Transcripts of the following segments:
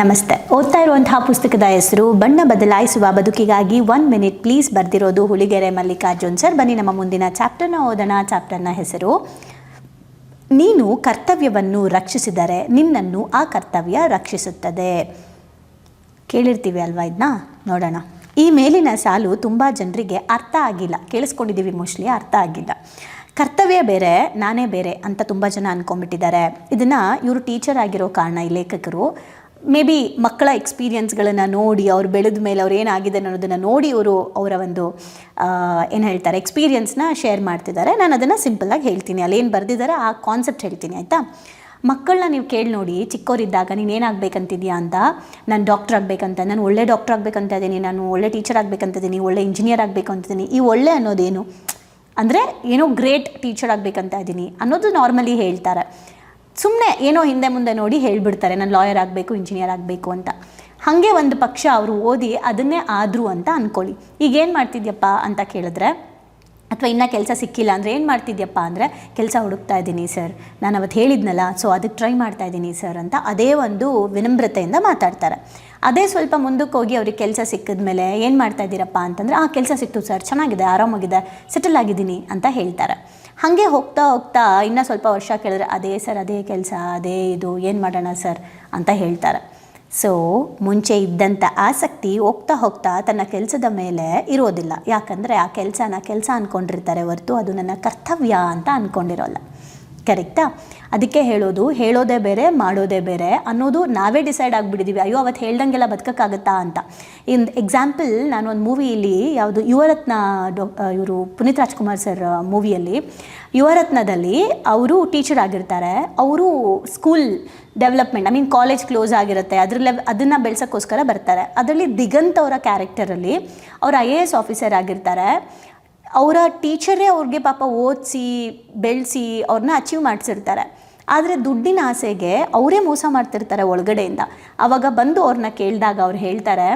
ನಮಸ್ತೆ. ಓದ್ತಾ ಇರುವಂತಹ ಪುಸ್ತಕದ ಹೆಸರು, ಬಣ್ಣ ಬದಲಾಯಿಸುವ ಬದುಕಿಗಾಗಿ ಒನ್ ಮಿನಿಟ್ ಪ್ಲೀಸ್ ಬರ್ದಿರೋದು ಹುಳಿಗೆರೆ ಮಲ್ಲಿಕಾರ್ಜುನ್ ಸರ್. ಬನ್ನಿ ನಮ್ಮ ಮುಂದಿನ ಚಾಪ್ಟರ್ನ ಓದೋಣ. ಚಾಪ್ಟರ್ನ ಹೆಸರು, ನೀನು ಕರ್ತವ್ಯವನ್ನು ರಕ್ಷಿಸಿದರೆ ನಿನ್ನನ್ನು ಆ ಕರ್ತವ್ಯ ರಕ್ಷಿಸುತ್ತದೆ. ಕೇಳಿರ್ತೀವಿ ಅಲ್ವಾ ಇದನ್ನ ನೋಡೋಣ. ಈ ಮೇಲಿನ ಸಾಲು ತುಂಬ ಜನರಿಗೆ ಅರ್ಥ ಆಗಿಲ್ಲ. ಕೇಳಿಸ್ಕೊಂಡಿದ್ದೀವಿ ಮೋಸ್ಟ್ಲಿ ಅರ್ಥ ಆಗಿಲ್ಲ. ಕರ್ತವ್ಯ ಬೇರೆ, ನಾನೇ ಬೇರೆ ಅಂತ ತುಂಬ ಜನ ಅಂದ್ಕೊಂಡ್ಬಿಟ್ಟಿದ್ದಾರೆ ಇದನ್ನು ಇವರು ಟೀಚರ್ ಆಗಿರೋ ಕಾರಣ ಈ ಲೇಖಕರು ಮೇ ಬಿ ಮಕ್ಕಳ ಎಕ್ಸ್ಪೀರಿಯನ್ಸ್ಗಳನ್ನು ನೋಡಿ, ಅವ್ರು ಬೆಳೆದ ಮೇಲೆ ಅವ್ರು ಏನಾಗಿದೆ ಅನ್ನೋದನ್ನು ನೋಡಿ ಅವರು ಅವರ ಒಂದು ಏನು ಹೇಳ್ತಾರೆ ಎಕ್ಸ್ಪೀರಿಯನ್ಸ್ನ ಶೇರ್ ಮಾಡ್ತಿದ್ದಾರೆ ನಾನು ಅದನ್ನು ಸಿಂಪಲ್ಲಾಗಿ ಹೇಳ್ತೀನಿ. ಅಲ್ಲೇನು ಬರೆದಿದ್ದಾರೆ ಆ ಕಾನ್ಸೆಪ್ಟ್ ಹೇಳ್ತೀನಿ, ಆಯಿತಾ? ಮಕ್ಕಳನ್ನ ನೀವು ಕೇಳಿ ನೋಡಿ ಚಿಕ್ಕವರಿದ್ದಾಗ ನೀನು ಏನಾಗಬೇಕಂತಿದ್ಯಾ ಅಂತ, ನಾನು ಡಾಕ್ಟರ್ ಆಗಬೇಕಂತ, ನಾನು ಒಳ್ಳೆ ಡಾಕ್ಟರ್ ಆಗಬೇಕಂತ ಇದ್ದೀನಿ ನಾನು ಒಳ್ಳೆ ಟೀಚರ್ ಆಗಬೇಕಂತಿದ್ದೀನಿ ಒಳ್ಳೆ ಇಂಜಿನಿಯರ್ ಆಗಬೇಕು ಅಂತಿದ್ದೀನಿ ಈ ಒಳ್ಳೆ ಅನ್ನೋದೇನು? ಅಂದರೆ ಏನೋ ಗ್ರೇಟ್ ಟೀಚರ್ ಆಗಬೇಕಂತ ಇದ್ದೀನಿ ಅನ್ನೋದು ನಾರ್ಮಲಿ ಹೇಳ್ತಾರೆ. ಸುಮ್ಮನೆ ಏನೋ ಹಿಂದೆ ಮುಂದೆ ನೋಡಿ ಹೇಳಿಬಿಡ್ತಾರೆ, ನಾನು ಲಾಯರ್ ಆಗಬೇಕು ಇಂಜಿನಿಯರ್ ಆಗಬೇಕು ಅಂತ. ಹಾಗೆ ಒಂದು ಪಕ್ಷ ಅವರು ಓದಿ ಅದನ್ನೇ ಆದರು ಅಂತ ಅಂದ್ಕೊಳ್ಳಿ ಈಗ ಏನು ಮಾಡ್ತಿದ್ಯಪ್ಪ ಅಂತ ಕೇಳಿದ್ರೆ, ಅಥವಾ ಇನ್ನೂ ಕೆಲಸ ಸಿಕ್ಕಿಲ್ಲ ಅಂದರೆ ಏನು ಮಾಡ್ತಿದ್ಯಪ್ಪ ಅಂದರೆ, ಕೆಲಸ ಹುಡುಕ್ತಾ ಇದ್ದೀನಿ ಸರ್ ನಾನು ಅವತ್ತು ಹೇಳಿದ್ನಲ್ಲ ಸೊ ಅದಕ್ಕೆ ಟ್ರೈ ಮಾಡ್ತಾ ಇದ್ದೀನಿ ಸರ್ ಅಂತ ಅದೇ ಒಂದು ವಿನಮ್ರತೆಯಿಂದ ಮಾತಾಡ್ತಾರೆ. ಅದೇ ಸ್ವಲ್ಪ ಮುಂದಕ್ಕೆ ಹೋಗಿ ಅವ್ರಿಗೆ ಕೆಲಸ ಸಿಕ್ಕಿದ ಮೇಲೆ ಏನು ಮಾಡ್ತಾ ಇದ್ದೀರಪ್ಪ ಅಂತಂದರೆ, ಆ, ಕೆಲಸ ಸಿಕ್ತು ಸರ್, ಚೆನ್ನಾಗಿದೆ, ಆರಾಮಾಗಿದೆ ಸೆಟಲ್ ಆಗಿದ್ದೀನಿ ಅಂತ ಹೇಳ್ತಾರೆ. ಹಾಗೆ ಹೋಗ್ತಾ ಹೋಗ್ತಾ ಇನ್ನೂ ಸ್ವಲ್ಪ ವರ್ಷ ಕೇಳಿದ್ರೆ, ಅದೇ ಸರ್, ಅದೇ ಕೆಲಸ, ಅದೇ ಇದು, ಏನು ಮಾಡೋಣ ಸರ್? ಅಂತ ಹೇಳ್ತಾರೆ. ಸೊ ಮುಂಚೆ ಇದ್ದಂಥ ಆಸಕ್ತಿ ಹೋಗ್ತಾ ಹೋಗ್ತಾ ತನ್ನ ಕೆಲಸದ ಮೇಲೆ ಇರೋದಿಲ್ಲ. ಯಾಕಂದರೆ, ಆ ಕೆಲಸನ ಕೆಲಸ ಅಂದ್ಕೊಂಡಿರ್ತಾರೆ ಹೊರತು ಅದು ನನ್ನ ಕರ್ತವ್ಯ ಅಂತ ಅಂದ್ಕೊಂಡಿರೋಲ್ಲ ಕರೆಕ್ಟಾ? ಅದಕ್ಕೆ ಹೇಳೋದು, ಹೇಳೋದೇ ಬೇರೆ, ಮಾಡೋದೇ ಬೇರೆ ಅನ್ನೋದು ನಾವೇ ಡಿಸೈಡ್ ಆಗಿಬಿಟ್ಟಿದ್ದೀವಿ ಅಯ್ಯೋ, ಅವತ್ತು ಹೇಳ್ದಂಗೆಲ್ಲ ಬದುಕೋಕ್ಕಾಗತ್ತಾ ಅಂತ. ಇನ್ ಎಕ್ಸಾಂಪಲ್ ನಾನು ಒಂದು ಮೂವಿಯಲ್ಲಿ ಯಾವುದು ಯುವರತ್ನ ಡೊ ಇವರು ಪುನೀತ್ ರಾಜ್ಕುಮಾರ್ ಸರ್ ಮೂವಿಯಲ್ಲಿ ಯುವರತ್ನದಲ್ಲಿ ಅವರು ಟೀಚರ್ ಆಗಿರ್ತಾರೆ. ಅವರು school development I mean college close ಆಗಿರುತ್ತೆ. ಅದರಲ್ಲ ಅದನ್ನು ಬೆಳೆಸೋಕ್ಕೋಸ್ಕರ ಬರ್ತಾರೆ. ಅದರಲ್ಲಿ ದಿಗಂತ್ ಅವರ ಕ್ಯಾರೆಕ್ಟರಲ್ಲಿ ಅವರು ಐ ಎ ಎಸ್ ಆಫೀಸರ್ ಆಗಿರ್ತಾರೆ. ಅವರ ಟೀಚರೇ ಅವ್ರಿಗೆ ಪಾಪ ಓದಿಸಿ, ಬೆಳೆಸಿ ಅವ್ರನ್ನ ಅಚೀವ್ ಮಾಡಿಸಿರ್ತಾರೆ. ಆದರೆ ದುಡ್ಡಿನ ಆಸೆಗೆ ಅವರೇ ಮೋಸ ಮಾಡ್ತಿರ್ತಾರೆ ಒಳಗಡೆಯಿಂದ. ಆವಾಗ ಬಂದು ಅವ್ರನ್ನ ಕೇಳಿದಾಗ ಅವ್ರು ಹೇಳ್ತಾರೆ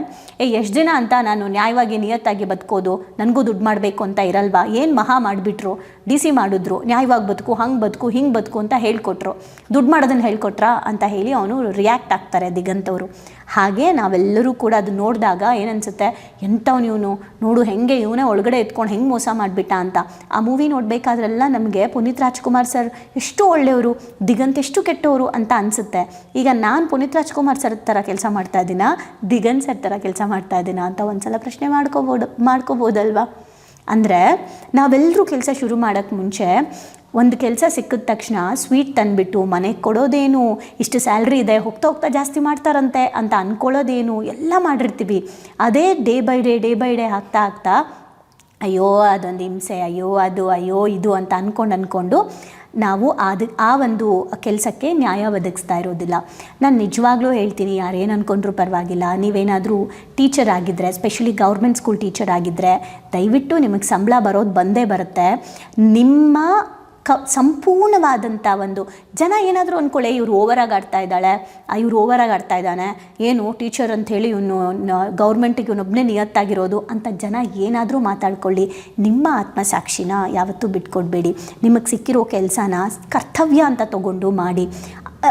ಏ ಎಷ್ಟು ದಿನ ಅಂತ ನಾನು ನ್ಯಾಯವಾಗಿ ನಿಯತ್ತಾಗಿ ಬದುಕೋದು? ನನಗೂ ದುಡ್ಡು ಮಾಡಬೇಕು ಅಂತ ಇರಲ್ವಾ? ಏನು ಮಹಾ ಮಾಡಿಬಿಟ್ರು? ಡಿ ಸಿ ಮಾಡಿದ್ರು, ನ್ಯಾಯವಾಗಿ ಬದುಕು, ಹಂಗೆ ಬದುಕು, ಹಿಂಗೆ ಬದುಕು ಅಂತ ಹೇಳ್ಕೊಟ್ರು. ದುಡ್ಡು ಮಾಡೋದನ್ನು ಹೇಳ್ಕೊಟ್ರಾ? ಅಂತ ಹೇಳಿ ಅವನು ರಿಯಾಕ್ಟ್ ಆಗ್ತಾರೆ ದಿಗಂತವರು. ಹಾಗೆ ನಾವೆಲ್ಲರೂ ಕೂಡ ಅದು ನೋಡಿದಾಗ ಏನನ್ಸುತ್ತೆ? ಎಂಥವ್ನು ಇವನು? ನೋಡು, ಹೆಂಗೆ ಇವನೇ ಒಳಗಡೆ ಎತ್ಕೊಂಡು ಹೆಂಗೆ ಮೋಸ ಮಾಡಿಬಿಟ್ಟ ಅಂತ. ಆ ಮೂವಿ ನೋಡಬೇಕಾದ್ರೆಲ್ಲ ನಮಗೆ ಪುನೀತ್ ರಾಜ್ಕುಮಾರ್ ಸರ್ ಎಷ್ಟು ಒಳ್ಳೆಯವರು, ದಿಗಂತ್ ಎಷ್ಟು ಕೆಟ್ಟವರು ಅಂತ ಅನಿಸುತ್ತೆ. ಈಗ ನಾನು ಪುನೀತ್ ರಾಜ್ಕುಮಾರ್ ಸರ್ ಥರ ಕೆಲಸ ಮಾಡ್ತಾ ಇದ್ದೀನ? ದಿಗಂತ್ ಸರ್ ಥರ ಕೆಲಸ ಮಾಡ್ತಾ ಇದ್ದೀನ ಅಂತ ಒಂದ್ಸಲ ಪ್ರಶ್ನೆ ಮಾಡ್ಕೋಬೋದು, ಮಾಡ್ಕೋಬೋದಲ್ವಾ? ಅಂದರೆ ನಾವೆಲ್ಲರೂ ಕೆಲಸ ಶುರು ಮಾಡೋಕ್ಕೆ ಮುಂಚೆ ಒಂದು ಕೆಲಸ ಸಿಕ್ಕಿದ ತಕ್ಷಣ ಸ್ವೀಟ್ ತಂದುಬಿಟ್ಟು ಮನೆಗೆ ಕೊಡೋದೇನು, ಇಷ್ಟು ಸ್ಯಾಲ್ರಿ ಇದೆ, ಹೋಗ್ತಾ ಹೋಗ್ತಾ ಜಾಸ್ತಿ ಮಾಡ್ತಾರಂತೆ ಅಂತ ಅಂದ್ಕೊಳ್ಳೋದೇನು ಎಲ್ಲ ಮಾಡಿರ್ತೀವಿ. ಅದೇ day by day day by day ಆಗ್ತಾ ಆಗ್ತಾ ಅಯ್ಯೋ, ಅದೊಂದು ಹಿಂಸೆ, ಅಯ್ಯೋ, ಅದು, ಅಯ್ಯೋ, ಇದು ಅಂತ ಅಂದ್ಕೊಂಡು ಅಂದ್ಕೊಂಡು ನಾವು ಅದು ಆ ಒಂದು ಕೆಲಸಕ್ಕೆ ನ್ಯಾಯ ಒದಗಿಸ್ತಾ ಇರೋದಿಲ್ಲ. ನಾನು ನಿಜವಾಗ್ಲೂ ಹೇಳ್ತೀನಿ, ಯಾರೇನು ಅಂದ್ಕೊಂಡ್ರೂ ಪರವಾಗಿಲ್ಲ. ನೀವೇನಾದರೂ ಟೀಚರ್ ಆಗಿದ್ದರೆ ಸ್ಪೆಷಲಿ ಗೌರ್ಮೆಂಟ್ ಸ್ಕೂಲ್ ಟೀಚರ್ ಆಗಿದ್ದರೆ ದಯವಿಟ್ಟು ನಿಮಗೆ ಸಂಬಳ ಬರೋದು ಬಂದೇ ಬರುತ್ತೆ. ನಿಮ್ಮ ಕ ಸಂಪೂರ್ಣವಾದಂಥ ಒಂದು ಜನ ಏನಾದರೂ ಅಂದ್ಕೊಳ್ಳಿ ಇವ್ರು ಓವರಾಗಿ ಆಡ್ತಾ ಇದ್ದಾಳೆ ಇವ್ರು ಓವರಾಗಿ ಆಡ್ತಾ ಇದ್ದಾನೆ, ಏನು ಟೀಚರ್ ಅಂಥೇಳಿ ಇವನು ಗೌರ್ಮೆಂಟಿಗೆ ಇವನೊಬ್ಬನೇ ನಿಯತ್ತಾಗಿರೋದು ಅಂತ ಜನ ಏನಾದರೂ ಮಾತಾಡ್ಕೊಳ್ಳಿ. ನಿಮ್ಮ ಆತ್ಮಸಾಕ್ಷಿನ ಯಾವತ್ತೂ ಬಿಟ್ಕೊಡ್ಬೇಡಿ. ನಿಮಗೆ ಸಿಕ್ಕಿರೋ ಕೆಲಸನ ಕರ್ತವ್ಯ ಅಂತ ತಗೊಂಡು ಮಾಡಿ.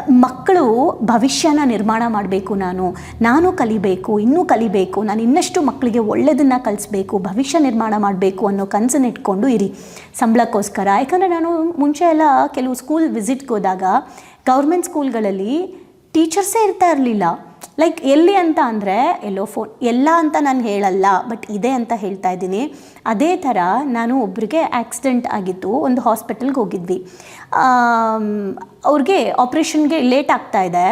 ಮಕ್ಕಳು ಭವಿಷ್ಯನ ನಿರ್ಮಾಣ ಮಾಡಬೇಕು ನಾನು ನಾನು ಕಲಿಬೇಕು, ಇನ್ನೂ ಕಲಿಬೇಕು, ನಾನು ಇನ್ನಷ್ಟು ಮಕ್ಕಳಿಗೆ ಒಳ್ಳೆಯದನ್ನು ಕಲಿಸ್ಬೇಕು, ಭವಿಷ್ಯ ನಿರ್ಮಾಣ ಮಾಡಬೇಕು ಅನ್ನೋ ಕನಸನ್ನು ಇಟ್ಕೊಂಡು ಇರಿ. ಸಂಬಳಕ್ಕೋಸ್ಕರ. ಯಾಕಂದರೆ ನಾನು ಮುಂಚೆ ಎಲ್ಲ ಕೆಲವು ಸ್ಕೂಲ್ ವಿಸಿಟ್ಗೆ ಹೋದಾಗ ಗೌರ್ಮೆಂಟ್ ಸ್ಕೂಲ್ಗಳಲ್ಲಿ ಟೀಚರ್ಸೇ ಇರ್ತಾ ಇರಲಿಲ್ಲ. ಲೈಕ್ ಎಲ್ಲಿ ಅಂತ ಅಂದರೆ, ಎಲ್ಲೋ ಫೋನ್ ಎಲ್ಲ ಅಂತ ನಾನು ಹೇಳಲ್ಲ ಬಟ್ ಇದೆ ಅಂತ ಹೇಳ್ತಾ ಇದ್ದೀನಿ. ಅದೇ ಥರ ನಾನು ಒಬ್ರಿಗೆ ಆಕ್ಸಿಡೆಂಟ್ ಆಗಿತ್ತು ಒಂದು ಹಾಸ್ಪಿಟಲ್ಗೆ ಹೋಗಿದ್ವಿ. ಅವ್ರಿಗೆ ಆಪ್ರೇಷನ್ಗೆ ಲೇಟ್ ಆಗ್ತಾ ಇದೆ.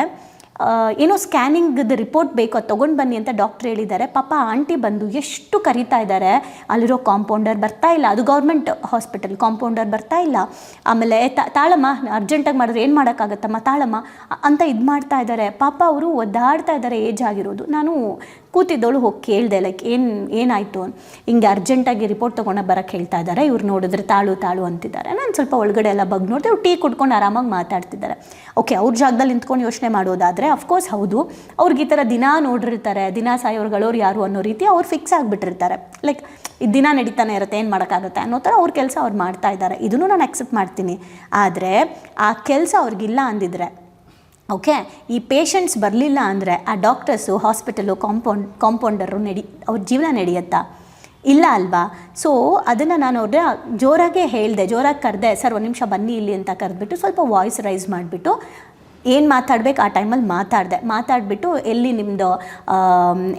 ಏನೋ ಸ್ಕ್ಯಾನಿಂಗ್ದು ರಿಪೋರ್ಟ್ ಬೇಕು ಅದು ತೊಗೊಂಡು ಬನ್ನಿ ಅಂತ ಡಾಕ್ಟ್ರ್ ಹೇಳಿದ್ದಾರೆ. ಪಾಪ ಆಂಟಿ ಬಂದು ಎಷ್ಟು ಕರಿತಾ ಇದ್ದಾರೆ. ಅಲ್ಲಿರೋ ಕಾಂಪೌಂಡರ್ ಬರ್ತಾ ಇಲ್ಲ. ಅದು ಗೌರ್ಮೆಂಟ್ ಹಾಸ್ಪಿಟಲ್, ಕಾಂಪೌಂಡರ್ ಬರ್ತಾ ಇಲ್ಲ. ಆಮೇಲೆ ತಾಳಮ್ಮ, ಅರ್ಜೆಂಟಾಗಿ ಮಾಡಿದ್ರೆ ಏನು ಮಾಡೋಕ್ಕಾಗತ್ತಮ್ಮ? ತಾಳಮ್ಮ ಅಂತ ಇದು ಮಾಡ್ತಾ ಇದ್ದಾರೆ. ಪಾಪ ಅವರು ಒದ್ದಾಡ್ತಾ ಇದ್ದಾರೆ ಏಜ್ ಆಗಿರೋದು. ನಾನು ಕೂತಿದ್ದವಳು ಹೋಗಿ ಕೇಳಿದೆ ಲೈಕ್ ಏನು, ಏನಾಯಿತು? ಹಿಂಗೆ ಅರ್ಜೆಂಟಾಗಿ ರಿಪೋರ್ಟ್ ತೊಗೊಂಡು ಬರೋಕ್ಕೆ ಹೇಳ್ತಾ ಇದ್ದಾರೆ. ಇವ್ರು ನೋಡಿದ್ರೆ ತಾಳು ತಾಳು ಅಂತಿದ್ದಾರೆ. ನಾನು ಸ್ವಲ್ಪ ಒಳಗಡೆ ಎಲ್ಲ ಬಗ್ ನೋಡಿದೆ, ಅವ್ರು ಟೀ ಕುಡ್ಕೊಂಡು ಆರಾಮಾಗಿ ಮಾತಾಡ್ತಿದ್ದಾರೆ. ಓಕೆ, ಅವ್ರ ಜಾಗದಲ್ಲಿ ನಿಂತ್ಕೊಂಡು ಯೋಚನೆ ಮಾಡೋದಾದರೆ ಅಫ್ಕೋರ್ಸ್ ಹೌದು. ಅವ್ರಿಗೆ ಈ ಥರ ದಿನ ನೋಡಿರ್ತಾರೆ, ದಿನ ಸಾಯೋರ್ಗಳವ್ರು ಯಾರು ಅನ್ನೋ ರೀತಿ ಅವ್ರು ಫಿಕ್ಸ್ ಆಗಿಬಿಟ್ಟಿರ್ತಾರೆ. ಲೈಕ್ ಇದು ದಿನ ನಡೀತಾನೆ ಇರುತ್ತೆ, ಏನು ಮಾಡೋಕ್ಕಾಗುತ್ತೆ ಅನ್ನೋ ಥರ ಅವ್ರ ಕೆಲಸ ಅವ್ರು ಮಾಡ್ತಾ ಇದ್ದಾರೆ. ಇದನ್ನು ನಾನು ಅಕ್ಸೆಪ್ಟ್ ಮಾಡ್ತೀನಿ. ಆದರೆ, ಆ ಕೆಲಸ ಅವ್ರಿಗಿಲ್ಲ ಅಂದಿದ್ರೆ ಓಕೆ ಈ ಪೇಷಂಟ್ಸ್ ಬರಲಿಲ್ಲ ಅಂದರೆ, ಆ ಡಾಕ್ಟರ್ಸು ಹಾಸ್ಪಿಟಲು ಕಾಂಪೌಂಡ್ ಕಾಂಪೌಂಡರು ನಡಿ, ಅವ್ರ ಜೀವನ ನಡೆಯುತ್ತಾ? ಇಲ್ಲ ಅಲ್ವಾ? ಸೊ ಅದನ್ನು ನಾನು ಅವ್ರ ಜೋರಾಗೆ ಹೇಳಿದೆ, ಜೋರಾಗಿ ಕರೆದೆ, ಸರ್, ಒಂದು ನಿಮಿಷ ಬನ್ನಿ ಇಲ್ಲಿ ಅಂತ ಕರೆದ್ಬಿಟ್ಟು ಸ್ವಲ್ಪ ವಾಯ್ಸ್ ರೈಸ್ ಮಾಡಿಬಿಟ್ಟು ಏನು ಮಾತಾಡ್ಬೇಕು? ಆ ಟೈಮಲ್ಲಿ ಮಾತಾಡಿದೆ. ಮಾತಾಡಿಬಿಟ್ಟು ಎಲ್ಲಿ ನಿಮ್ಮದು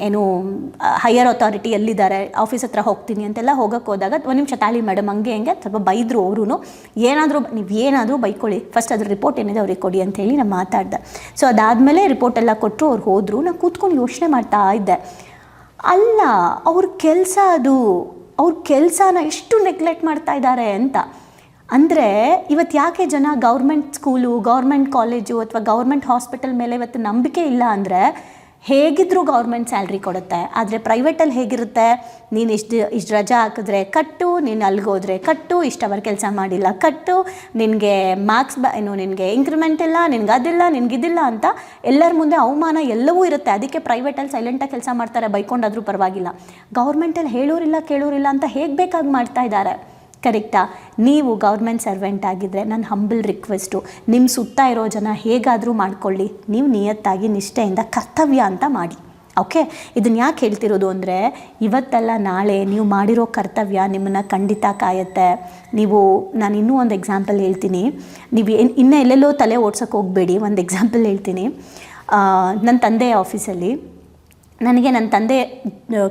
ಏನು ಹೈಯರ್ ಅಥಾರಿಟಿ ಎಲ್ಲಿದ್ದಾರೆ? ಆಫೀಸ್ ಹತ್ರ ಹೋಗ್ತೀನಿ ಅಂತೆಲ್ಲ ಹೋಗೋಕ್ಕೆ ಹೋದಾಗ ಒಂದು ನಿಮಿಷ ತಾಳಿ ಮೇಡಮ್ ಹಂಗೆ ಹೆಂಗೆ ಸ್ವಲ್ಪ ಬೈದರು ಅವರು ಏನಾದರೂ ನೀವು ಏನಾದರೂ ಬೈಕೊಳ್ಳಿ. ಫಸ್ಟ್ ಅದ್ರ ರಿಪೋರ್ಟ್ ಏನಿದೆ ಅವ್ರಿಗೆ ಕೊಡಿ ಅಂತ ಹೇಳಿ ನಾನು ಮಾತಾಡಿದೆ. ಸೊ ಅದಾದಮೇಲೆ ರಿಪೋರ್ಟ್ ಎಲ್ಲ ಕೊಟ್ಟರು ಅವ್ರು ಹೋದರು. ನಾನು ಕೂತ್ಕೊಂಡು ಯೋಚನೆ ಮಾಡ್ತಾ ಇದ್ದೆ. ಅಲ್ಲ, ಅವ್ರ ಕೆಲಸ ಅದು. ಅವ್ರ ಕೆಲಸನ ಎಷ್ಟು ನೆಗ್ಲೆಕ್ಟ್ ಮಾಡ್ತಾ ಇದ್ದಾರೆ ಅಂತ. ಅಂದರೆ ಇವತ್ತು ಯಾಕೆ ಜನ ಗೌರ್ಮೆಂಟ್ ಸ್ಕೂಲು ಗೌರ್ಮೆಂಟ್ ಕಾಲೇಜು ಅಥವಾ ಗೌರ್ಮೆಂಟ್ ಹಾಸ್ಪಿಟಲ್ ಮೇಲೆ ಇವತ್ತು ನಂಬಿಕೆ ಇಲ್ಲ ಅಂದರೆ ಹೇಗಿದ್ರೂ ಗೌರ್ಮೆಂಟ್ ಸ್ಯಾಲ್ರಿ ಕೊಡುತ್ತೆ. ಆದರೆ ಪ್ರೈವೇಟಲ್ಲಿ ಹೇಗಿರುತ್ತೆ? ನೀನು ಇಷ್ಟು ಇಷ್ಟು ರಜಾ ಹಾಕಿದ್ರೆ ಕಟ್ಟು, ನೀನು ಅಲ್ಗೋದ್ರೆ ಕಟ್ಟು, ಇಷ್ಟು ಅವರ್ ಕೆಲಸ ಮಾಡಿಲ್ಲ ಕಟ್ಟು, ನಿನಗೆ ಮಾರ್ಕ್ಸ್ ಬ ಏನು ನಿನಗೆ ಇಂಕ್ರಿಮೆಂಟ್ ಇಲ್ಲ, ನಿನಗೆ ಅದಿಲ್ಲ ನಿನಗಿದಿಲ್ಲ ಅಂತ ಎಲ್ಲರ ಮುಂದೆ ಅವಮಾನ ಎಲ್ಲವೂ ಇರುತ್ತೆ. ಅದಕ್ಕೆ ಪ್ರೈವೇಟಲ್ಲಿ ಸೈಲೆಂಟಾಗಿ ಕೆಲಸ ಮಾಡ್ತಾರೆ, ಬೈಕೊಂಡಾದರೂ ಪರವಾಗಿಲ್ಲ. ಗೌರ್ಮೆಂಟಲ್ಲಿ ಹೇಳೋರಿಲ್ಲ, ಕೇಳೋರಿಲ್ಲ ಅಂತ ಹೇಗೆ ಬೇಕಾಗಿ ಮಾಡ್ತಾ ಇದ್ದಾರೆ? ಕರೆಕ್ಟಾ? ನೀವು ಗೌರ್ಮೆಂಟ್ ಸರ್ವೆಂಟ್ ಆಗಿದ್ದರೆ ನನ್ನ ಹಂಬಲ್ ರಿಕ್ವೆಸ್ಟು ನಿಮ್ಮ ಸುತ್ತ ಇರೋ ಜನ ಹೇಗಾದರೂ ಮಾಡ್ಕೊಳ್ಳಿ. ನೀವು ನಿಯತ್ತಾಗಿ, ನಿಷ್ಠೆಯಿಂದ ಕರ್ತವ್ಯ ಅಂತ ಮಾಡಿ. ಓಕೆ ಇದನ್ನು ಯಾಕೆ ಹೇಳ್ತಿರೋದು ಅಂದರೆ, ಇವತ್ತಲ್ಲ ನಾಳೆ ನೀವು ಮಾಡಿರೋ ಕರ್ತವ್ಯ ನಿಮ್ಮನ್ನು ಖಂಡಿತ ಕಾಯುತ್ತೆ. ನೀವು, ನಾನು ಇನ್ನೂ ಒಂದು ಎಕ್ಸಾಂಪಲ್ ಹೇಳ್ತೀನಿ. ನೀವು ಇನ್ನೂ ಎಲ್ಲೆಲ್ಲೋ ತಲೆ ಓಡ್ಸೋಕ್ಕೆ ಹೋಗಬೇಡಿ. ಒಂದು ಎಕ್ಸಾಂಪಲ್ ಹೇಳ್ತೀನಿ. ನನ್ನ ತಂದೆ ಆಫೀಸಲ್ಲಿ ನನಗೆ ನನ್ನ ತಂದೆ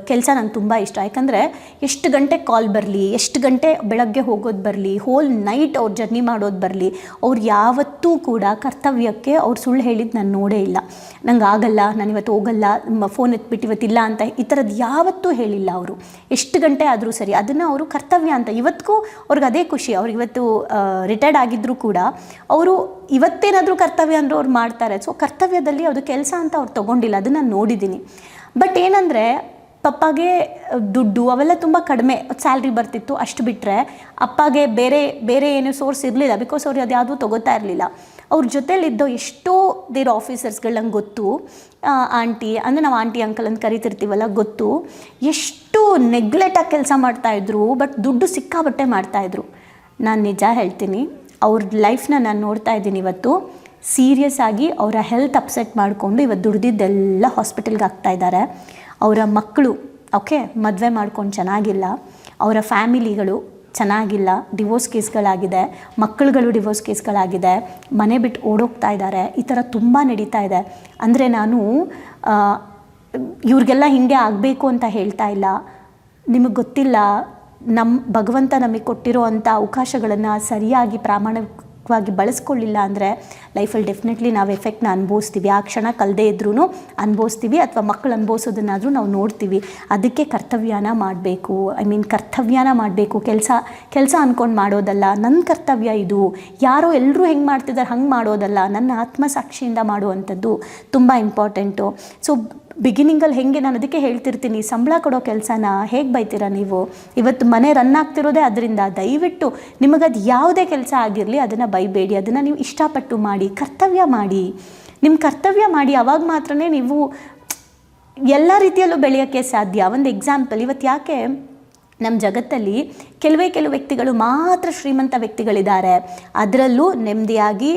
ಕೆಲಸ ನಂಗೆ ತುಂಬ ಇಷ್ಟ. ಯಾಕಂದರೆ ಎಷ್ಟು ಗಂಟೆ ಕಾಲ್ ಬರಲಿ, ಎಷ್ಟು ಗಂಟೆ ಬೆಳಗ್ಗೆ ಹೋಗೋದು ಬರಲಿ ಹೋಲ್ ನೈಟ್ ಅವ್ರು ಜರ್ನಿ ಮಾಡೋದು ಬರಲಿ, ಅವ್ರು ಯಾವತ್ತೂ ಕೂಡ ಕರ್ತವ್ಯಕ್ಕೆ ಅವ್ರು ಸುಳ್ಳು ಹೇಳಿದ್ದು ನಾನು ನೋಡೇ ಇಲ್ಲ. ನಂಗೆ ಆಗಲ್ಲ, ನಾನು ಇವತ್ತು ಹೋಗಲ್ಲ ಫೋನ್ ಎತ್ಬಿಟ್ಟು ಇವತ್ತಿಲ್ಲ ಅಂತ ಈ ಥರದ್ದು ಯಾವತ್ತೂ ಹೇಳಿಲ್ಲ ಅವರು. ಎಷ್ಟು ಗಂಟೆ ಆದರೂ ಸರಿ, ಅದನ್ನು ಅವರು ಕರ್ತವ್ಯ ಅಂತ. ಇವತ್ತಿಗೂ ಅವ್ರಿಗೆ ಅದೇ ಖುಷಿ. ಅವ್ರಿಗೆ ಇವತ್ತು ರಿಟೈರ್ಡ್ ಆಗಿದ್ದರೂ ಕೂಡ ಅವರು ಇವತ್ತೇನಾದರೂ ಕರ್ತವ್ಯ ಅಂದರೂ ಅವ್ರು ಮಾಡ್ತಾರೆ. ಸೊ ಕರ್ತವ್ಯದಲ್ಲಿ ಅದು ಕೆಲಸ ಅಂತ ಅವ್ರು ತೊಗೊಂಡಿಲ್ಲ, ಅದನ್ನು ನಾನು ನೋಡಿದ್ದೀನಿ ಬಟ್ ಏನಂದರೆ, ಪಪ್ಪಾಗೆ ದುಡ್ಡು ಅವೆಲ್ಲ ತುಂಬ ಕಡಿಮೆ. ಸ್ಯಾಲ್ರಿ ಬರ್ತಿತ್ತು, ಅಷ್ಟು ಬಿಟ್ಟರೆ ಅಪ್ಪಗೆ ಬೇರೆ ಬೇರೆ ಏನು ಸೋರ್ಸ್ ಇರಲಿಲ್ಲ. ಬಿಕಾಸ್ ಅವ್ರು ಅದು ಯಾವುದೂ ತೊಗೋತಾ ಇರಲಿಲ್ಲ. ಅವ್ರ ಜೊತೆಲಿದ್ದೋ ಎಷ್ಟೋ ದೇರ್ ಆಫೀಸರ್ಸ್ಗಳು ನಂಗೆ ಗೊತ್ತು ಆಂಟಿ ಅಂದರೆ ನಾವು ಆಂಟಿ ಅಂಕಲ್ ಅಂತ ಕರಿತಿರ್ತೀವಲ್ಲ, ಗೊತ್ತು. ಎಷ್ಟು ನೆಗ್ಲೆಕ್ಟಾಗಿ ಕೆಲಸ ಮಾಡ್ತಾಯಿದ್ರು ಬಟ್ ದುಡ್ಡು ಸಿಕ್ಕಾಬಟ್ಟೆ ಮಾಡ್ತಾಯಿದ್ರು ನಾನು ನಿಜ ಹೇಳ್ತೀನಿ, ಅವ್ರ ಲೈಫ್ನ ನಾನು ನೋಡ್ತಾ ಇದ್ದೀನಿ ಇವತ್ತು. ಸೀರಿಯಸ್ ಆಗಿ ಅವರ ಹೆಲ್ತ್ ಅಪ್ಸೆಟ್ ಮಾಡಿಕೊಂಡು ಇವತ್ತು ದುಡಿದಿದ್ದೆಲ್ಲ ಹಾಸ್ಪಿಟಲ್ಗೆ ಆಗ್ತಾ ಇದ್ದಾರೆ. ಅವರ ಮಕ್ಕಳು, ಓಕೆ, ಮದುವೆ ಮಾಡ್ಕೊಂಡು ಚೆನ್ನಾಗಿಲ್ಲ. ಅವರ ಫ್ಯಾಮಿಲಿಗಳು ಚೆನ್ನಾಗಿಲ್ಲ. ಡಿವೋರ್ಸ್ ಕೇಸ್ಗಳಾಗಿದೆ. ಮಕ್ಕಳುಗಳು ಡಿವೋರ್ಸ್ ಕೇಸ್ಗಳಾಗಿದೆ. ಮನೆ ಬಿಟ್ಟು ಓಡೋಗ್ತಾ ಇದ್ದಾರೆ. ಈ ಥರ ತುಂಬ ನಡೀತಾ ಇದೆ. ಅಂದರೆ ನಾನು ಇವ್ರಿಗೆಲ್ಲ ಹಿಂಗೆ ಆಗಬೇಕು ಅಂತ ಹೇಳ್ತಾ ಇಲ್ಲ. ನಿಮಗೆ ಗೊತ್ತಿಲ್ಲ ನಮ್ಮ ಭಗವಂತ ನಮಗೆ ಕೊಟ್ಟಿರೋ ಅಂಥ ಅವಕಾಶಗಳನ್ನು ಸರಿಯಾಗಿ ಪ್ರಾಮಾಣಿಕವಾಗಿ ಬಳಸ್ಕೊಳ್ಳಿಲ್ಲ ಅಂದರೆ ಲೈಫಲ್ಲಿ ಡೆಫಿನೆಟ್ಲಿ ನಾವು ಎಫೆಕ್ಟ್ನ ಅನುಭವಿಸ್ತೀವಿ ಆ ಕ್ಷಣ ಕಲ್ದೇ ಇದ್ರೂ ಅನುಭವಿಸ್ತೀವಿ ಅಥವಾ ಮಕ್ಕಳು ಅನುಭವಿಸೋದನ್ನಾದರೂ ನಾವು ನೋಡ್ತೀವಿ ಅದಕ್ಕೆ ಕರ್ತವ್ಯನ ಮಾಡಬೇಕು ಐ ಮೀನ್ ಕರ್ತವ್ಯನ ಮಾಡಬೇಕು ಕೆಲಸ ಕೆಲಸ ಅಂದ್ಕೊಂಡು ಮಾಡೋದಲ್ಲ ನನ್ನ ಕರ್ತವ್ಯ ಇದು ಯಾರೋ ಎಲ್ಲರೂ ಹೆಂಗೆ ಮಾಡ್ತಿದ್ದಾರೆ ಹಂಗೆ ಮಾಡೋದಲ್ಲ ನನ್ನ ಆತ್ಮಸಾಕ್ಷಿಯಿಂದ ಮಾಡುವಂಥದ್ದು ತುಂಬ ಇಂಪಾರ್ಟೆಂಟು ಸೊ ಬಿಗಿನಿಂಗಲ್ಲಿ ಹೆಂಗೆ ನಾನು ಅದಕ್ಕೆ ಹೇಳ್ತಿರ್ತೀನಿ, ಸಂಬಳ ಕೊಡೋ ಕೆಲಸನ ಹೇಗೆ ಬೈತೀರಾ ನೀವು? ಇವತ್ತು ಮನೆ ರನ್ ಆಗ್ತಿರೋದೇ ಅದರಿಂದ. ದಯವಿಟ್ಟು ನಿಮಗದು ಯಾವುದೇ ಕೆಲಸ ಆಗಿರಲಿ ಅದನ್ನು ಬೈಬೇಡಿ. ಅದನ್ನು ನೀವು ಇಷ್ಟಪಟ್ಟು ಮಾಡಿ, ಕರ್ತವ್ಯ ಮಾಡಿ. ನಿಮ್ಮ ಕರ್ತವ್ಯ ಮಾಡಿ, ಅವಾಗ ಮಾತ್ರ ನೀವು ಎಲ್ಲ ರೀತಿಯಲ್ಲೂ ಬೆಳೆಯೋಕ್ಕೆ ಸಾಧ್ಯ. ಒಂದು ಎಕ್ಸಾಂಪಲ್ ಇವತ್ತು ಯಾಕೆ ನಮ್ಮ ಜಗತ್ತಲ್ಲಿ ಕೆಲವೇ ಕೆಲವು ವ್ಯಕ್ತಿಗಳು ಮಾತ್ರ ಶ್ರೀಮಂತ ವ್ಯಕ್ತಿಗಳಿದ್ದಾರೆ. ಅದರಲ್ಲೂ ನೆಮ್ಮದಿಯಾಗಿ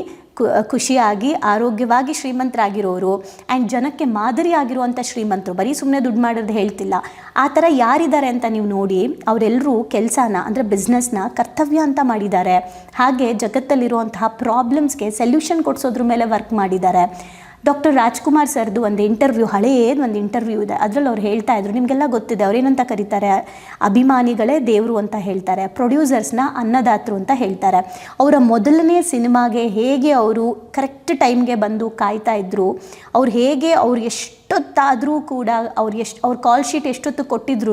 ಖುಷಿಯಾಗಿ, ಆರೋಗ್ಯವಾಗಿ ಶ್ರೀಮಂತರಾಗಿರೋರು ಆ್ಯಂಡ್ ಜನಕ್ಕೆ ಮಾದರಿ ಆಗಿರುವಂಥ ಶ್ರೀಮಂತರು, ಬರೀ ಸುಮ್ಮನೆ ದುಡ್ಡು ಮಾಡೋದು ಹೇಳ್ತಿಲ್ಲ. ಆ ಥರ ಯಾರಿದ್ದಾರೆ ಅಂತ ನೀವು ನೋಡಿ ಅವರೆಲ್ಲರೂ ಕೆಲಸನ, ಅಂದರೆ ಬಿಸ್ನೆಸ್ನ ಕರ್ತವ್ಯ ಅಂತ ಮಾಡಿದ್ದಾರೆ. ಹಾಗೆ ಜಗತ್ತಲ್ಲಿರುವಂತಹ ಪ್ರಾಬ್ಲಮ್ಸ್ಗೆ ಸೊಲ್ಯೂಷನ್ ಕೊಡಿಸೋದ್ರ ಮೇಲೆ ವರ್ಕ್ ಮಾಡಿದ್ದಾರೆ. ಡಾಕ್ಟರ್ ರಾಜ್ಕುಮಾರ್ ಸರ್ದು ಒಂದು ಇಂಟರ್ವ್ಯೂ, ಹಳೇದು ಒಂದು ಇಂಟರ್ವ್ಯೂ ಇದೆ. ಅದರಲ್ಲಿ ಅವ್ರು ಹೇಳ್ತಾ ಇದ್ರು, ನಿಮಗೆಲ್ಲ ಗೊತ್ತಿದೆ ಅವ್ರೇನಂತ ಕರೀತಾರೆ? ಅಭಿಮಾನಿಗಳೇ ದೇವರು ಅಂತ ಹೇಳ್ತಾರೆ, ಪ್ರೊಡ್ಯೂಸರ್ಸ್ನ ಅನ್ನದಾತರು ಅಂತ ಹೇಳ್ತಾರೆ. ಅವರ ಮೊದಲನೇ ಸಿನಿಮಾಗೆ ಹೇಗೆ ಅವರು ಕರೆಕ್ಟ್ ಟೈಮ್ಗೆ ಬಂದು ಕಾಯ್ತಾ ಇದ್ರು, ಅವ್ರು ಹೇಗೆ ಅವ್ರು ಎಷ್ಟು ಎಷ್ಟೊತ್ತಾದರೂ ಕೂಡ ಅವ್ರು ಎಷ್ಟು, ಅವ್ರ ಕಾಲ್ ಶೀಟ್ ಎಷ್ಟೊತ್ತು ಕೊಟ್ಟಿದ್ರು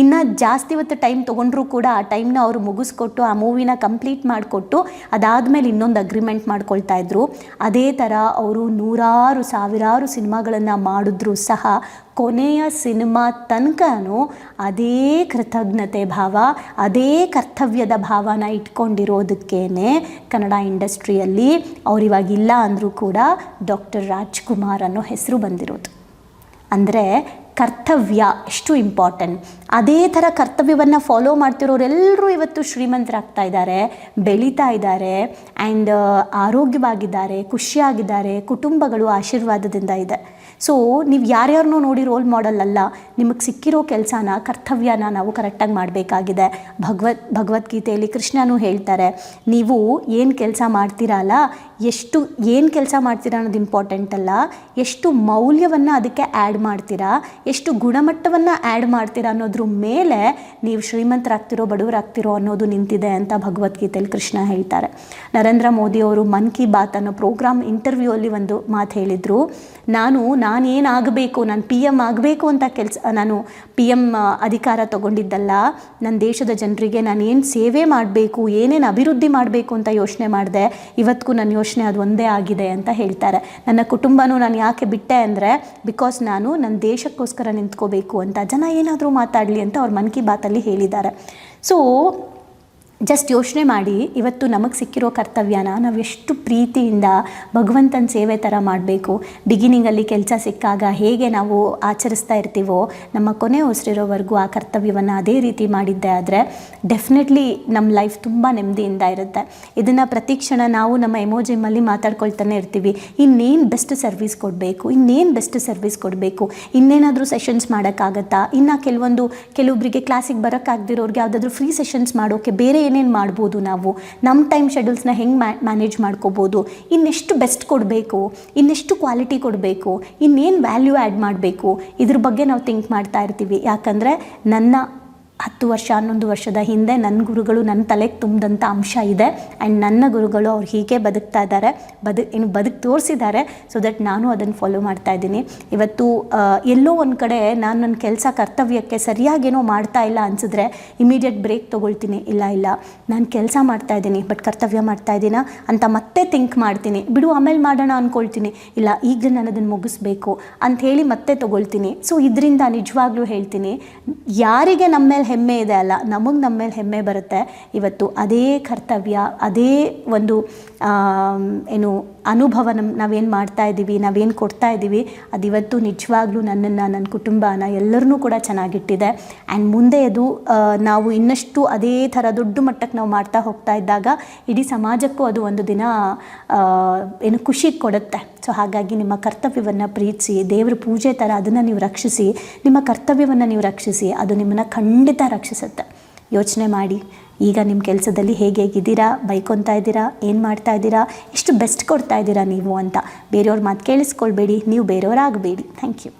ಇನ್ನು ಜಾಸ್ತಿ ಹೊತ್ತು ಟೈಮ್ ತೊಗೊಂಡ್ರೂ ಕೂಡ ಆ ಟೈಮ್ನ ಅವರು ಮುಗಿಸ್ಕೊಟ್ಟು ಆ ಮೂವಿನ ಕಂಪ್ಲೀಟ್ ಮಾಡಿಕೊಟ್ಟು ಅದಾದಮೇಲೆ ಇನ್ನೊಂದು ಅಗ್ರಿಮೆಂಟ್ ಮಾಡ್ಕೊಳ್ತಾ ಇದ್ರು. ಅದೇ ಥರ ಅವರು ನೂರಾರು, ಸಾವಿರಾರು ಸಿನಿಮಾಗಳನ್ನು ಮಾಡಿದ್ರು ಸಹ ಕೊನೆಯ ಸಿನಿಮಾ ತನಕನೂ ಅದೇ ಕೃತಜ್ಞತೆ ಭಾವ, ಅದೇ ಕರ್ತವ್ಯದ ಭಾವನ ಇಟ್ಕೊಂಡಿರೋದಕ್ಕೇ ಕನ್ನಡ ಇಂಡಸ್ಟ್ರಿಯಲ್ಲಿ. ಅವರಿವಾಗಿಲ್ಲ ಅಂದರೂ ಕೂಡ ಡಾಕ್ಟರ್ ರಾಜ್ಕುಮಾರ್ ಅನ್ನೋ ಹೆಸರು ಬಂದಿರೋದು. ಅಂದರೆ ಕರ್ತವ್ಯ ಎಷ್ಟು ಇಂಪಾರ್ಟೆಂಟ್ ಅದೇ ಥರ ಕರ್ತವ್ಯವನ್ನು ಫಾಲೋ ಮಾಡ್ತಿರೋರೆಲ್ಲರೂ ಇವತ್ತು ಶ್ರೀಮಂತರಾಗ್ತಾ ಇದ್ದಾರೆ, ಬೆಳೀತಾ ಇದ್ದಾರೆ ಆ್ಯಂಡ್ ಆರೋಗ್ಯವಾಗಿದ್ದಾರೆ, ಖುಷಿಯಾಗಿದ್ದಾರೆ, ಕುಟುಂಬಗಳು ಆಶೀರ್ವಾದದಿಂದ ಇದೆ. ಸೊ ನೀವು ಯಾರ್ಯಾರನ್ನೂ ನೋಡಿ ರೋಲ್ ಮಾಡೆಲ್ ಅಲ್ಲ, ನಿಮಗೆ ಸಿಕ್ಕಿರೋ ಕೆಲಸನ, ಕರ್ತವ್ಯನ ನಾವು ಕರೆಕ್ಟಾಗಿ ಮಾಡಬೇಕಾಗಿದೆ. ಭಗವತ್ ಭಗವದ್ಗೀತೆಯಲ್ಲಿ ಕೃಷ್ಣನೂ ಹೇಳ್ತಾರೆ, ನೀವು ಏನು ಕೆಲಸ ಮಾಡ್ತೀರಲ್ಲ ಎಷ್ಟು, ಏನು ಕೆಲಸ ಮಾಡ್ತೀರಾ ಅನ್ನೋದು ಇಂಪಾರ್ಟೆಂಟ್ ಅಲ್ಲ, ಎಷ್ಟು ಮೌಲ್ಯವನ್ನು ಅದಕ್ಕೆ ಆ್ಯಡ್ ಮಾಡ್ತೀರಾ, ಎಷ್ಟು ಗುಣಮಟ್ಟವನ್ನು ಆ್ಯಡ್ ಮಾಡ್ತೀರಾ ಅನ್ನೋದ್ರ ಮೇಲೆ ನೀವು ಶ್ರೀಮಂತರಾಗ್ತಿರೋ, ಬಡವರಾಗ್ತಿರೋ ಅನ್ನೋದು ನಿಂತಿದೆ ಅಂತ ಭಗವದ್ಗೀತೆಯಲ್ಲಿ ಕೃಷ್ಣ ಹೇಳ್ತಾರೆ. ನರೇಂದ್ರ ಮೋದಿ ಅವರು ಮನ್ ಕಿ ಬಾತ್ ಅನ್ನೋ ಪ್ರೋಗ್ರಾಮ್ ಇಂಟರ್ವ್ಯೂ ಅಲ್ಲಿ ಒಂದು ಮಾತು ಹೇಳಿದರು. ನಾನು ನಾನೇನಾಗಬೇಕು? ನಾನು ಪಿ ಎಂ ಆಗಬೇಕು ಅಂತ ಕೆಲಸ, ನಾನು ಪಿ ಎಂ ಅಧಿಕಾರ ತಗೊಂಡಿದ್ದಲ್ಲ ನನ್ನ ದೇಶದ ಜನರಿಗೆ ನಾನು ಏನು ಸೇವೆ ಮಾಡಬೇಕು, ಏನೇನು ಅಭಿವೃದ್ಧಿ ಮಾಡಬೇಕು ಅಂತ ಯೋಚನೆ ಮಾಡಿದೆ ಇವತ್ತಿಗೂ ನನ್ನ ಯೋಚನೆ ಅದು ಒಂದೇ ಆಗಿದೆ ಅಂತ ಹೇಳ್ತಾರೆ. ನನ್ನ ಕುಟುಂಬನೂ ನಾನು ಯಾಕೆ ಬಿಟ್ಟೆ ಅಂದರೆ ಬಿಕಾಸ್ ನಾನು ನನ್ನ ದೇಶಕ್ಕೋಸ್ಕರ ನಿಂತ್ಕೋಬೇಕು ಅಂತ ಜನ ಏನಾದರೂ ಮಾತಾಡಲಿ ಅಂತ ಅವ್ರು ಮನ್ ಕಿ ಬಾತಲ್ಲಿ ಹೇಳಿದ್ದಾರೆ. ಸೊ ಜಸ್ಟ್ ಯೋಚನೆ ಮಾಡಿ, ಇವತ್ತು ನಮಗೆ ಸಿಕ್ಕಿರೋ ಕರ್ತವ್ಯನ ನಾವು ಎಷ್ಟು ಪ್ರೀತಿಯಿಂದ ಭಗವಂತನ ಸೇವೆ ಥರ ಮಾಡಬೇಕು. ಬಿಗಿನಿಂಗಲ್ಲಿ ಕೆಲಸ ಸಿಕ್ಕಾಗ ಹೇಗೆ ನಾವು ಆಚರಿಸ್ತಾ ಇರ್ತೀವೋ, ನಮ್ಮ ಕೊನೆ ಉಸಿರಿರೋವರೆಗೂ ಆ ಕರ್ತವ್ಯವನ್ನು ಅದೇ ರೀತಿ ಮಾಡಿದ್ದೆ ಆದರೆ ಡೆಫಿನೆಟ್ಲಿ ನಮ್ಮ ಲೈಫ್ ತುಂಬ ನೆಮ್ಮದಿಯಿಂದ ಇರುತ್ತೆ. ಇದನ್ನು ಪ್ರತಿ ಕ್ಷಣ ನಾವು ನಮ್ಮ ಎಮೋಜಿಮಲ್ಲಿ ಮಾತಾಡ್ಕೊಳ್ತಾನೆ ಇರ್ತೀವಿ. ಇನ್ನೇನು ಬೆಸ್ಟ್ ಸರ್ವಿಸ್ ಕೊಡಬೇಕು? ಇನ್ನೇನು ಬೆಸ್ಟ್ ಸರ್ವಿಸ್ ಕೊಡಬೇಕು? ಇನ್ನೇನಾದರೂ ಸೆಷನ್ಸ್ ಮಾಡೋಕ್ಕಾಗತ್ತಾ? ಇನ್ನು ಕೆಲವೊಂದು ಕೆಲವೊಬ್ಬರಿಗೆ ಕ್ಲಾಸಿಗೆ ಬರೋಕ್ಕಾಗದಿರೋರಿಗೆ ಯಾವುದಾದ್ರೂ ಫ್ರೀ ಸೆಷನ್ಸ್ ಮಾಡೋಕ್ಕೆ ಬೇರೆ ಏನೇನು ಮಾಡ್ಬೋದು ನಾವು? ನಮ್ಮ ಟೈಮ್ ಶೆಡ್ಯೂಲ್ಸ್ನ ಹೆಂಗೆ ಮ್ಯಾನೇಜ್ ಮಾಡ್ಕೋಬೋದು? ಇನ್ನೆಷ್ಟು ಬೆಸ್ಟ್ ಕೊಡಬೇಕು? ಇನ್ನೆಷ್ಟು ಕ್ವಾಲಿಟಿ ಕೊಡಬೇಕು? ಇನ್ನೇನು ವ್ಯಾಲ್ಯೂ ಆ್ಯಡ್ ಮಾಡಬೇಕು? ಇದ್ರ ಬಗ್ಗೆ ನಾವು ಥಿಂಕ್ ಮಾಡ್ತಾ ಇರ್ತೀವಿ. ಯಾಕಂದರೆ ನನ್ನ ಹತ್ತು ವರ್ಷ, ಹನ್ನೊಂದು ವರ್ಷದ ಹಿಂದೆ ನನ್ನ ಗುರುಗಳು ನನ್ನ ತಲೆಗೆ ತುಂಬಿದಂಥ ಅಂಶ ಇದೆ. ಆ್ಯಂಡ್ ನನ್ನ ಗುರುಗಳು ಅವ್ರು ಹೀಗೆ ಬದುಕ್ತಾ ಇದ್ದಾರೆ ಬದು ಏನು ಬದುಕು ತೋರಿಸಿದ್ದಾರೆ ಸೊ ದಟ್ ನಾನು ಅದನ್ನು ಫಾಲೋ ಮಾಡ್ತಾ ಇದ್ದೀನಿ. ಇವತ್ತು ಎಲ್ಲೋ ಒಂದು ಕಡೆ ನಾನು ನನ್ನ ಕೆಲಸ ಕರ್ತವ್ಯಕ್ಕೆ ಸರಿಯಾಗೇನೋ ಮಾಡ್ತಾ ಇಲ್ಲ ಅನಿಸಿದ್ರೆ ಇಮಿಡಿಯೇಟ್ ಬ್ರೇಕ್ ತೊಗೊಳ್ತೀನಿ. ಇಲ್ಲ ಇಲ್ಲ. ನಾನು ಕೆಲಸ ಮಾಡ್ತಾ ಇದ್ದೀನಿ ಬಟ್ ಕರ್ತವ್ಯ ಮಾಡ್ತಾ ಇದ್ದೀನ ಅಂತ ಮತ್ತೆ ಥಿಂಕ್ ಮಾಡ್ತೀನಿ. ಬಿಡು, ಆಮೇಲೆ ಮಾಡೋಣ ಅಂದ್ಕೊಳ್ತೀನಿ ಇಲ್ಲ ಈಗ ನಾನು ಅದನ್ನು ಮುಗಿಸ್ಬೇಕು ಹೇಳಿ ಮತ್ತೆ ತೊಗೊಳ್ತೀನಿ. ಸೊ ಇದರಿಂದ ನಿಜವಾಗ್ಲೂ ಹೇಳ್ತೀನಿ, ಯಾರಿಗೆ ನಮ್ಮ ಹೆಮ್ಮೆ ಇದೆ ಅಲ್ಲ ನಮಗೆ ನಮ್ಮ ಮೇಲೆ ಹೆಮ್ಮೆ ಬರುತ್ತೆ. ಇವತ್ತು ಅದೇ ಕರ್ತವ್ಯ ಅದೇ ಒಂದು ಏನು ಅನುಭವ ನಮ್ಮ ನಾವೇನು ಮಾಡ್ತಾ ಇದ್ದೀವಿ, ನಾವೇನು ಕೊಡ್ತಾ ಇದ್ದೀವಿ ಅದು ಇವತ್ತು ನಿಜವಾಗ್ಲೂ ನನ್ನನ್ನು ನನ್ನ ಕುಟುಂಬನ ಎಲ್ಲರನ್ನೂ ಕೂಡ ಚೆನ್ನಾಗಿಟ್ಟಿದೆ. ಆ್ಯಂಡ್ ಮುಂದೆ ಅದು ನಾವು ಇನ್ನಷ್ಟು ಅದೇ ಥರ ದೊಡ್ಡ ಮಟ್ಟಕ್ಕೆ ನಾವು ಮಾಡ್ತಾ ಹೋಗ್ತಾ ಇದ್ದಾಗ ಇಡೀ ಸಮಾಜಕ್ಕೂ ಅದು ಒಂದು ದಿನ ಏನು ಖುಷಿ ಕೊಡುತ್ತೆ. ಸೊ ಹಾಗಾಗಿ ನಿಮ್ಮ ಕರ್ತವ್ಯವನ್ನು ಪ್ರೀತಿಸಿ, ದೇವರ ಪೂಜೆ ಥರ ಅದನ್ನು ನೀವು ರಕ್ಷಿಸಿ, ನಿಮ್ಮ ಕರ್ತವ್ಯವನ್ನು ನೀವು ರಕ್ಷಿಸಿ, ಅದು ನಿಮ್ಮನ್ನು ಖಂಡಿತ ರಕ್ಷಿಸುತ್ತೆ. ಯೋಚನೆ ಮಾಡಿ. ಈಗ ನಿಮ್ಮ ಕೆಲಸದಲ್ಲಿ ಹೇಗೆ ಹೇಗಿದ್ದೀರಾ? ಬೈಕೊತಾ ಇದ್ದೀರಾ? ಏನು ಮಾಡ್ತಾ ಇದ್ದೀರಾ? ಎಷ್ಟು ಬೆಸ್ಟ್ ಕೊಡ್ತಾ ಇದ್ದೀರಾ ನೀವು ಅಂತ ಬೇರೆಯವ್ರ ಮಾತು ಕೇಳಿಸ್ಕೊಳ್ಬೇಡಿ, ನೀವು ಬೇರೆಯವರಾಗಬೇಡಿ. Thank you